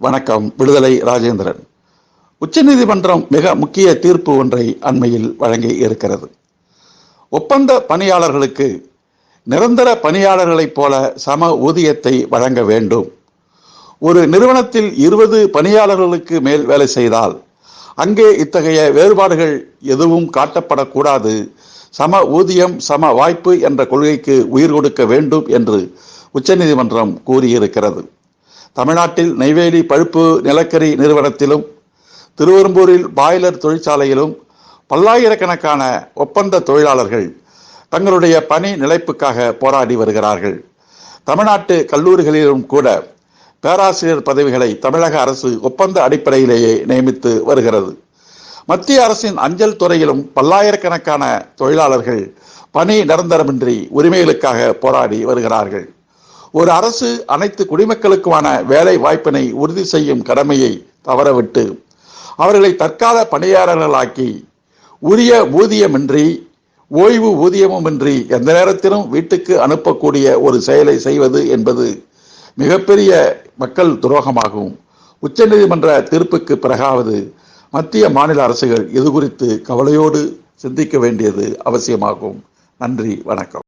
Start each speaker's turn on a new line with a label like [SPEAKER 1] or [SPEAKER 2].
[SPEAKER 1] வணக்கம் விடுதலை ராஜேந்திரன். உச்சநீதிமன்றம் மிக முக்கிய தீர்ப்பு ஒன்றை அண்மையில் வழங்கி இருக்கிறது. ஒப்பந்த பணியாளர்களுக்கு நிரந்தர பணியாளர்களைப் போல சம ஊதியத்தை வழங்க வேண்டும். ஒரு நிறுவனத்தில் இருபது பணியாளர்களுக்கு மேல் வேலை செய்தால் அங்கே இத்தகைய வேறுபாடுகள் எதுவும் காட்டப்படக்கூடாது. சம ஊதியம் சம வாய்ப்பு என்ற கொள்கைக்கு உயிர் கொடுக்க வேண்டும் என்று உச்சநீதிமன்றம் கூறியிருக்கிறது. தமிழ்நாட்டில் நெய்வேலி பழுப்பு நிலக்கரி நிறுவனத்திலும் திருவெரும்பூரில் பாய்லர் தொழிற்சாலையிலும் பல்லாயிரக்கணக்கான ஒப்பந்த தொழிலாளர்கள் தங்களுடைய பணி நிலைப்புக்காக போராடி வருகிறார்கள். தமிழ்நாட்டு கல்லூரிகளிலும் கூட பேராசிரியர் பதவிகளை தமிழக அரசு ஒப்பந்த அடிப்படையிலேயே நியமித்து வருகிறது. மத்திய அரசின் அஞ்சல் துறையிலும் பல்லாயிரக்கணக்கான தொழிலாளர்கள் பணி நிரந்தரமின்றி உரிமைகளுக்காக போராடி வருகிறார்கள். ஒரு அரசு அனைத்து குடிமக்களுக்குமான வேலை வாய்ப்பினை உறுதி செய்யும் கடமையை தவறவிட்டு அவர்களை தற்கால பணியாளர்களாக்கி உரிய ஊதியமின்றி ஓய்வு ஊதியமுமின்றி எந்த நேரத்திலும் வீட்டுக்கு அனுப்பக்கூடிய ஒரு செயலை செய்வது என்பது மிகப்பெரிய மக்கள் துரோகமாகும். உச்சநீதிமன்ற தீர்ப்புக்கு பிறகாவது மத்திய மாநில அரசுகள் இது குறித்து கவலையோடு சிந்திக்க வேண்டியது அவசியமாகும். நன்றி வணக்கம்.